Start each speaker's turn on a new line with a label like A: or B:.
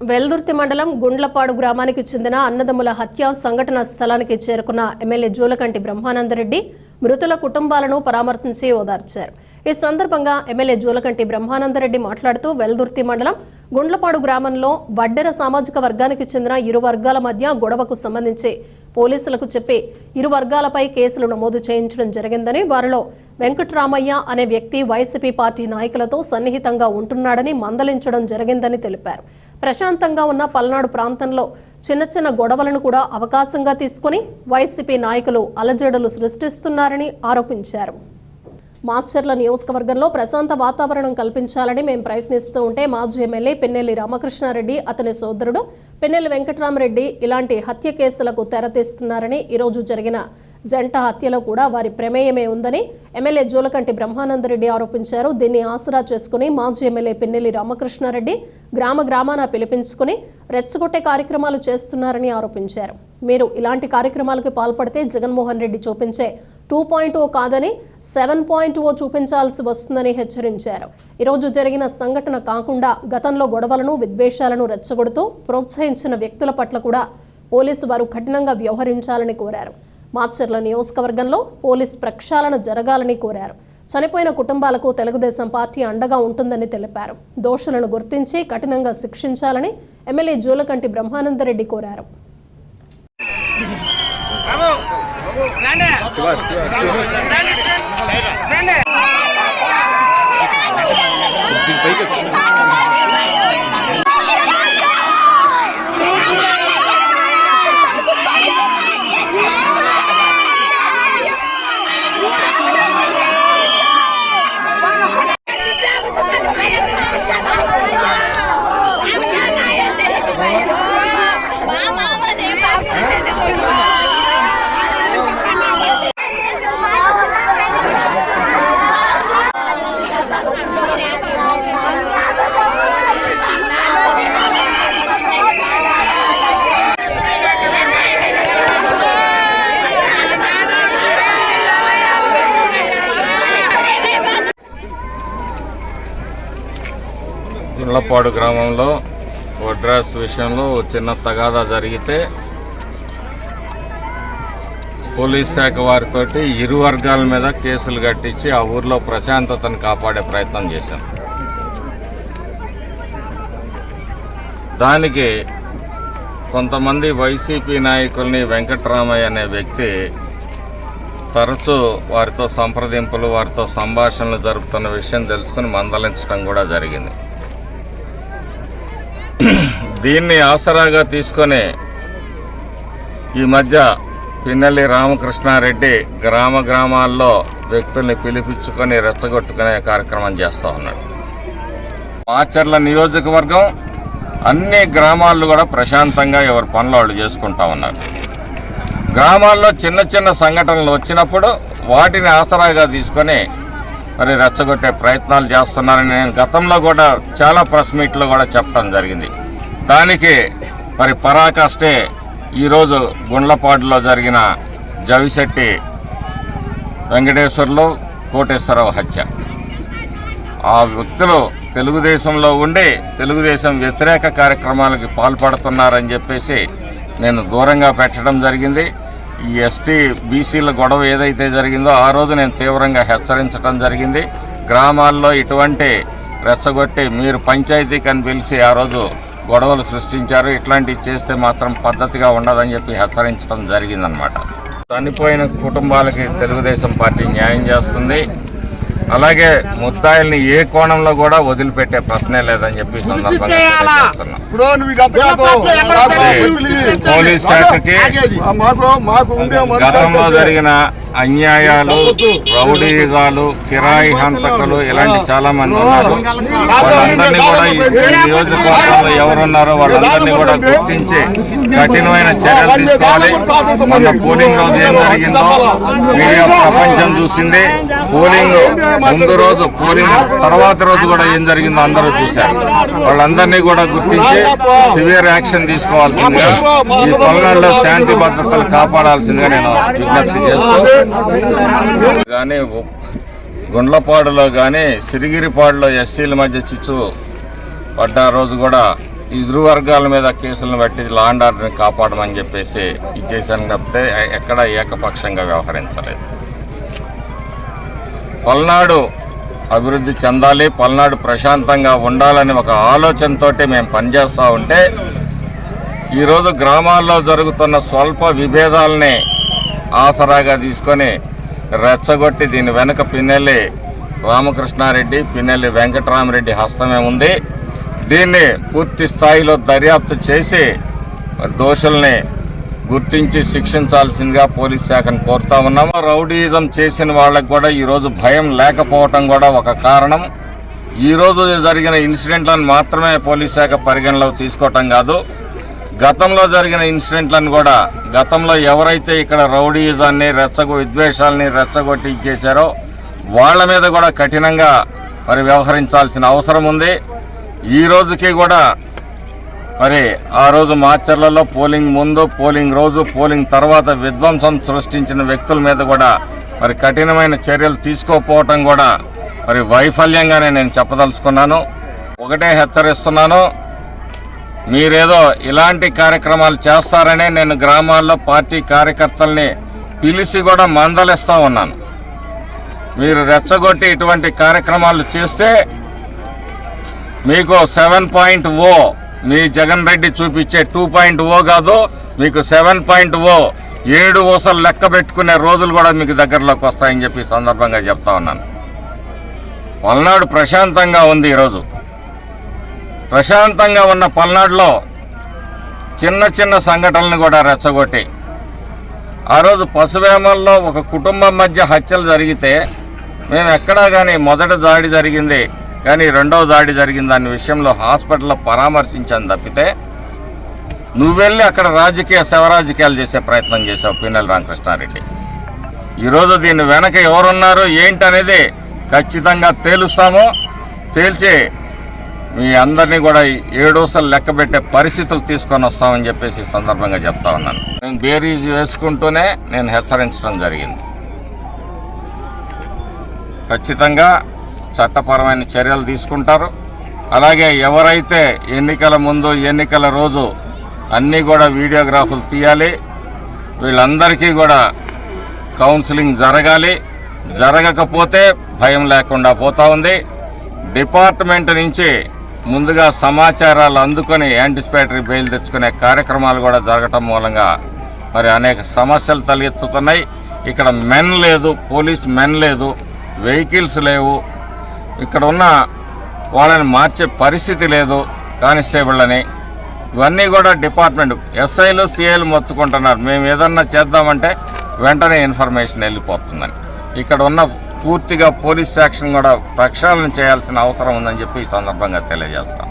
A: వెల్దుర్తి మండలం గుండ్లపాడు గ్రామానికి చెందిన అన్నదమ్ముల హత్య సంఘటన స్థలానికి చేరుకున్న ఎమ్మెల్యే జూలకంటి బ్రహ్మానందరెడ్డి మృతుల కుటుంబాలను పరామర్శించి ఓదార్చారు. ఈ సందర్భంగా ఎమ్మెల్యే జూలకంటి బ్రహ్మానందరెడ్డి మాట్లాడుతూ వెల్దుర్తి మండలం గుండ్లపాడు గ్రామంలో వడ్డెర సామాజిక వర్గానికి చెందిన ఇరు వర్గాల మధ్య గొడవకు సంబంధించి పోలీసులకు చెప్పి ఇరు వర్గాలపై కేసులు నమోదు చేయించడం జరిగిందని వారిలో వెంకట్రామయ్య అనే వ్యక్తి వైసీపీ పార్టీ నాయకులతో సన్నిహితంగా ఉంటున్నాడని మందలించడం జరిగిందని తెలిపారు. ప్రశాంతంగా ఉన్న పల్నాడు ప్రాంతంలో చిన్న చిన్న గొడవలను కూడా అవకాశంగా తీసుకుని వైసీపీ నాయకులు అలజడులు సృష్టిస్తున్నారని ఆరోపించారు. మాచర్ల నియోజకవర్గంలో ప్రశాంత వాతావరణం కల్పించాలని మేము ప్రయత్నిస్తూ ఉంటే మాజీ ఎమ్మెల్యే పిన్నెల్లి రామకృష్ణారెడ్డి అతని సోదరుడు పిన్నెల్లి వెంకటరామరెడ్డి ఇలాంటి హత్య కేసులకు తెరతీస్తున్నారని ఈరోజు జరిగిన జంట హత్యలో కూడా వారి ప్రమేయమే ఉందని ఎమ్మెల్యే జూలకంటి బ్రహ్మానందరెడ్డి ఆరోపించారు. దీన్ని ఆసరా చేసుకుని మాజీ ఎమ్మెల్యే పిన్నెల్లి రామకృష్ణారెడ్డి గ్రామ గ్రామాన పిలిపించుకుని రెచ్చగొట్టే కార్యక్రమాలు చేస్తున్నారని ఆరోపించారు. మీరు ఇలాంటి కార్యక్రమాలకు పాల్పడితే జగన్మోహన్ రెడ్డి చూపించే టూ పాయింట్ ఓ కాదని సెవెన్ పాయింట్ ఓ చూపించాల్సి వస్తుందని హెచ్చరించారు. ఈరోజు జరిగిన సంఘటన కాకుండా గతంలో గొడవలను విద్వేషాలను రెచ్చగొడుతూ ప్రోత్సహించిన వ్యక్తుల పట్ల కూడా పోలీసు వారు కఠినంగా వ్యవహరించాలని కోరారు. మాచర్ల నియోజకవర్గంలో పోలీస్ ప్రక్షాళన జరగాలని కోరారు చనిపోయిన కుటుంబాలకు తెలుగుదేశం పార్టీ అండగా ఉంటుందని తెలిపారు దోషులను గుర్తించి కఠినంగా శిక్షించాలని ఎమ్మెల్యే జూలకంటి బ్రహ్మానందరెడ్డి కోరారు
B: గుండ్లపాడు గ్రామంలో వడ్రాస్ విషయంలో చిన్న తగాదా జరిగితే పోలీస్ శాఖ వారితో ఇరు వర్గాల మీద కేసులు కట్టించి ఆ ఊర్లో ప్రశాంతతను కాపాడే ప్రయత్నం చేశాం. దానికి కొంతమంది వైసీపీ నాయకుల్ని వెంకట్రామయ్య అనే వ్యక్తి తరచూ వారితో సంప్రదింపులు వారితో సంభాషణలు జరుపుతున్న విషయం తెలుసుకుని మందలించడం కూడా జరిగింది. దీన్ని ఆసరాగా తీసుకొని ఈ మధ్య పిన్నెల్లి రామకృష్ణారెడ్డి గ్రామ గ్రామాల్లో వ్యక్తుల్ని పిలిపించుకొని రెచ్చగొట్టుకునే కార్యక్రమం చేస్తూ ఉన్నాడు. మాచర్ల నియోజకవర్గం అన్ని గ్రామాల్లో కూడా ప్రశాంతంగా ఎవరి పనులు వాళ్ళు చేసుకుంటా ఉన్నారు. గ్రామాల్లో చిన్న చిన్న సంఘటనలు వచ్చినప్పుడు వాటిని ఆసరాగా తీసుకొని మరి రెచ్చగొట్టే ప్రయత్నాలు చేస్తున్నారని నేను గతంలో కూడా చాలా ప్రెస్ మీట్లో కూడా చెప్పడం జరిగింది. దానికి మరి పరాకాష్టే ఈరోజు గుండ్లపాడులో జరిగిన జవిశెట్టి వెంకటేశ్వర్లు కోటేశ్వరరావు హత్య. ఆ వ్యక్తులు తెలుగుదేశంలో ఉండి తెలుగుదేశం వ్యతిరేక కార్యక్రమాలకి పాల్పడుతున్నారని చెప్పేసి నేను దూరంగా పెట్టడం జరిగింది. ఈ ఎస్టీ బీసీల గొడవ ఏదైతే జరిగిందో ఆ రోజు నేను తీవ్రంగా హెచ్చరించడం జరిగింది. గ్రామాల్లో ఇటువంటి రెచ్చగొట్టి మీరు పంచాయతీకి అని పిలిచి ఆ రోజు గొడవలు సృష్టించారు. ఇట్లాంటివి చేస్తే మాత్రం పద్ధతిగా ఉండదని చెప్పి హెచ్చరించడం జరిగిందనమాట చనిపోయిన కుటుంబాలకి తెలుగుదేశం పార్టీ న్యాయం చేస్తుంది. అలాగే ముద్దాయిల్ని ఏ కోణంలో కూడా వదిలిపెట్టే ప్రశ్నే లేదని చెప్పి పోలీస్ శాఖకి గతంలో జరిగిన అన్యాయాలు రౌడీజాలు కిరాయి హంతకులు ఇలాంటి చాలా మంది ఉన్నారు. వాళ్ళందరినీ కూడా ఈ నియోజకవర్గంలో ఎవరున్నారో వాళ్ళందరినీ కూడా గుర్తించి కఠినమైన చర్యలు తీసుకోవాలి. మొన్న పోలింగ్ రోజు ఏం జరిగిందో మీడియా ప్రపంచం చూసింది. పోలింగ్ ముందు రోజు పోలింగ్ తర్వాత రోజు కూడా ఏం జరిగిందో అందరూ చూశారు. వాళ్ళందరినీ కూడా గుర్తించి సివియర్ యాక్షన్ తీసుకోవాల్సిందిగా ఈ పల్నాడులో శాంతి భద్రతలు కాపాడాల్సిందిగా నేను విజ్ఞప్తి చేస్తూ కానీ గుండ్లపాడులో కానీ సిరిగిరిపాడులో ఎస్సీల మధ్య చిచ్చు పడ్డ రోజు కూడా ఇరు వర్గాల మీద కేసులను బట్టి లా అండ్ ఆర్డర్ని కాపాడమని చెప్పేసి ఇచ్చేసాను తప్పితే ఎక్కడ ఏకపక్షంగా వ్యవహరించలేదు. పల్నాడు అభివృద్ధి చెందాలి పల్నాడు ప్రశాంతంగా ఉండాలని ఒక ఆలోచనతోటి మేము పనిచేస్తూ ఉంటే ఈరోజు గ్రామాల్లో జరుగుతున్న స్వల్ప విభేదాలని ఆసరాగా తీసుకొని రెచ్చగొట్టి దీని వెనుక పిన్నెల్లి రామకృష్ణారెడ్డి పిన్నెల్లి వెంకటరామరెడ్డి హస్తమే ఉంది. దీన్ని పూర్తి స్థాయిలో దర్యాప్తు చేసి దోషుల్ని గుర్తించి శిక్షించాల్సిందిగా పోలీస్ శాఖను కోరుతా ఉన్నాము. రౌడీయిజం చేసిన వాళ్ళకి కూడా ఈరోజు భయం లేకపోవటం కూడా ఒక కారణం. ఈరోజు జరిగిన ఇన్సిడెంట్లను మాత్రమే పోలీస్ శాఖ పరిగణలోకి తీసుకోవటం కాదు. గతంలో జరిగిన ఇన్సిడెంట్లను కూడా గతంలో ఎవరైతే ఇక్కడ రౌడీజాన్ని రెచ్చగొ విద్వేషాలని రెచ్చగొట్టి చేశారో వాళ్ళ మీద కూడా కఠినంగా మరి వ్యవహరించాల్సిన అవసరం ఉంది. ఈ రోజుకి కూడా మరి ఆ రోజు మాచర్లలో పోలింగ్ ముందు పోలింగ్ రోజు పోలింగ్ తర్వాత విధ్వంసం సృష్టించిన వ్యక్తుల మీద కూడా మరి కఠినమైన చర్యలు తీసుకోకపోవటం కూడా మరి వైఫల్యంగానే నేను చెప్పదలుచుకున్నాను. ఒకటే హెచ్చరిస్తున్నాను. మీరేదో ఇలాంటి కార్యక్రమాలు చేస్తారనే నేను గ్రామాల్లో పార్టీ కార్యకర్తల్ని పిలిచి కూడా మందలిస్తూ ఉన్నాను. మీరు రెచ్చగొట్టి ఇటువంటి కార్యక్రమాలు చేస్తే మీకు సెవెన్ పాయింట్ ఓ మీ జగన్ రెడ్డి చూపించే టూ పాయింట్ ఓ కాదు మీకు సెవెన్ పాయింట్ ఓ ఏడు ఊసలు లెక్క పెట్టుకునే రోజులు కూడా మీకు దగ్గరలోకి వస్తాయని చెప్పి సందర్భంగా చెప్తా ఉన్నాను. పల్నాడు ప్రశాంతంగా ఉంది ఈరోజు. ప్రశాంతంగా ఉన్న పల్నాడులో చిన్న చిన్న సంఘటనలు కూడా రెచ్చగొట్టి ఆ రోజు పశువేమల్లో ఒక కుటుంబం మధ్య హత్యలు జరిగితే మేము ఎక్కడా కానీ మొదటి దాడి జరిగింది కానీ రెండవ దాడి జరిగింది అనే విషయంలో హాస్పిటల్లో పరామర్శించాను తప్పితే నువ్వెళ్ళి అక్కడ రాజకీయ శవరాజకీయాలు చేసే ప్రయత్నం చేశావు పిన్నెల రామకృష్ణారెడ్డి. ఈరోజు దీని వెనక ఎవరున్నారు ఏంటనేది ఖచ్చితంగా తేలుస్తాము. తేల్చి మీ అందరినీ కూడా ఏడోసలు లెక్క పెట్టే పరిస్థితులు తీసుకొని వస్తామని చెప్పేసి సందర్భంగా చెప్తా ఉన్నాను. నేను బేరీజ్ వేసుకుంటూనే నేను హెచ్చరించడం జరిగింది. ఖచ్చితంగా చట్టపరమైన చర్యలు తీసుకుంటారు. అలాగే ఎవరైతే ఎన్నికల ముందు ఎన్నికల రోజు అన్నీ కూడా వీడియోగ్రాఫులు తీయాలి వీళ్ళందరికీ కూడా కౌన్సిలింగ్ జరగాలి. జరగకపోతే భయం లేకుండా పోతా ఉంది. డిపార్ట్మెంట్ నుంచి ముందుగా సమాచారాలు అందుకొని యాంటిసిపేటరీ బెయిల్ తెచ్చుకునే కార్యక్రమాలు కూడా జరగటం మూలంగా మరి అనేక సమస్యలు తలెత్తుతున్నాయి. ఇక్కడ మెన్ లేదు పోలీస్ మెన్ లేదు వెహికల్స్ లేవు. ఇక్కడ ఉన్న వాళ్ళని మార్చే పరిస్థితి లేదు కానిస్టేబుళ్ళని ఇవన్నీ కూడా డిపార్ట్మెంట్ ఎస్ఐలు సిఐలు మొత్తుకుంటున్నారు. మేము ఏదన్నా చేద్దామంటే వెంటనే ఇన్ఫర్మేషన్ వెళ్ళిపోతుందని. ఇక్కడ ఉన్న పూర్తిగా పోలీస్ యాక్షన్ కూడా ప్రక్షాళన చేయాల్సిన అవసరం ఉందని చెప్పి ఈ సందర్భంగా తెలియజేస్తాను